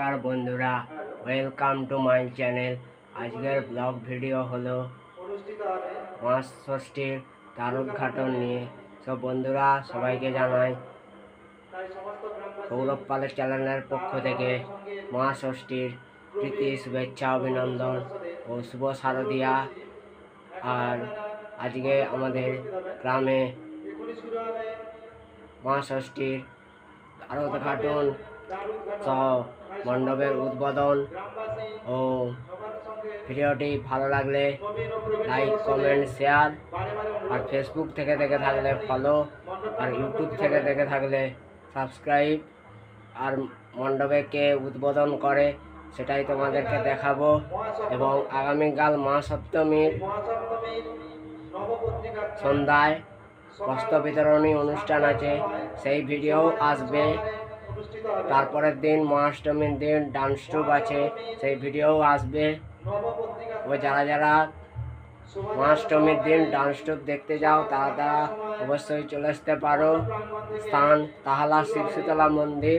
নমস্কার বন্ধুরা welcome to my channel আজকের ব্লগ ভিডিও হলো মাস ষষ্ঠীর তার উদ্ঘাটন নিয়ে। সব বন্ধুরা, সবাইকে জানাই সৌরভ পালের চ্যানেলের পক্ষ থেকে মা ষষ্ঠীর প্রীতি, শুভেচ্ছা, অভিনন্দন ও শুভ শারদিয়া। আর আজকে আমাদের গ্রামে মা ষষ্ঠীর আরও উদ্ঘাটন সহ মণ্ডপের উদ্বোধন ও ভিডিওটি ভালো লাগলে লাইক কমেন্ট শেয়ার আর ফেসবুক থেকে দেখে থাকলে ফলো আর ইউটিউব থেকে দেখে থাকলে সাবস্ক্রাইব আর মণ্ডপে কে উদ্বোধন করে সেটাই তোমাদেরকে দেখাবো এবং আগামীকাল মা সপ্তমীর সন্ধ্যায় বস্ত্র বিতরণী অনুষ্ঠান আছে। সেই ভিডিও আসবে তারপরের দিন মহাষ্টমীর দিন ডান্স ট্রুপ আছে, সেই ভিডিও আসবে। ও যারা যারা মহাষ্টমীর দিন ডান্স ট্রুপ দেখতে যাও, তারা তারা অবশ্যই চলে আসতে পারো। স্থান তাহলা শিবশীতলা মন্দির।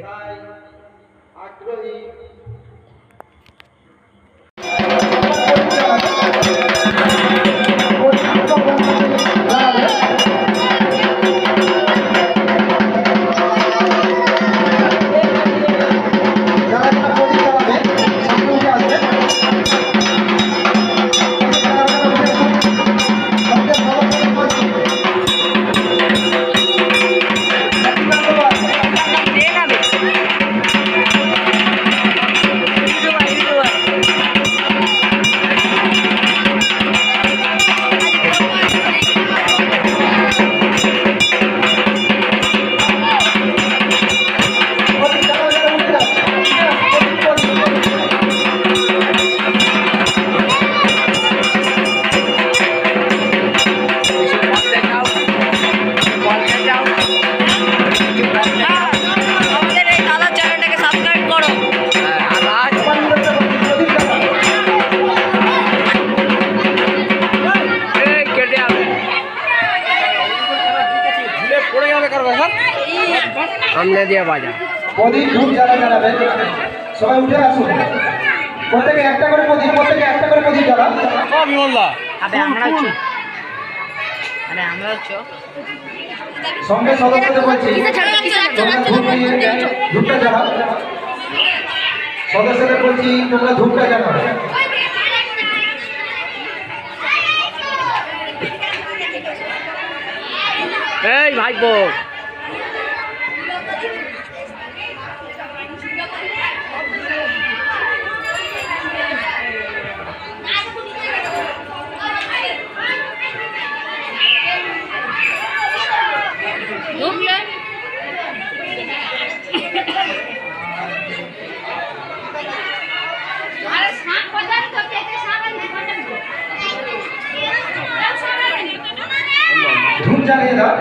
সামনে দিয়ে বাজা প্রদীপ ধূপ সবাই উঠে আসুন। প্রত্যেকে একটা করে প্রদীপ প্রত্যেকে একটা করে প্রদীপ জ্বালা আবে আমরা হচ্ছি আরে আমরা হচ্ছি সঙ্গে সদস্যদের বলছি। তোমরা ধূপ নিয়ে ধূপটা জ্বালাও। সদস্যদের বলছি তোমরা ধূপটা জ্বালাও। এই ভাইপো আরে জ্বালিয়ে দাও।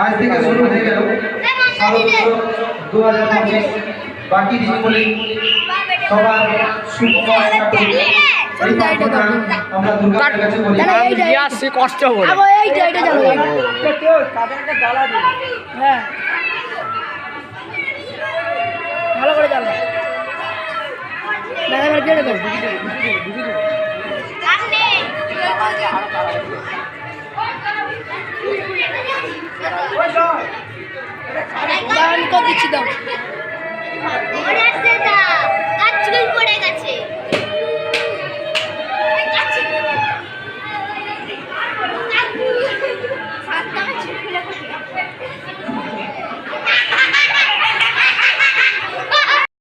আজ থেকে শুরু হয়ে গেল। দু হাজার পঁচিশ। বাকি দিনগুলি সবার আসছি কষ্ট করে। এইটা এইটা চালু হ্যাঁ। কেটে দাও তো দিচ্ছি দাও।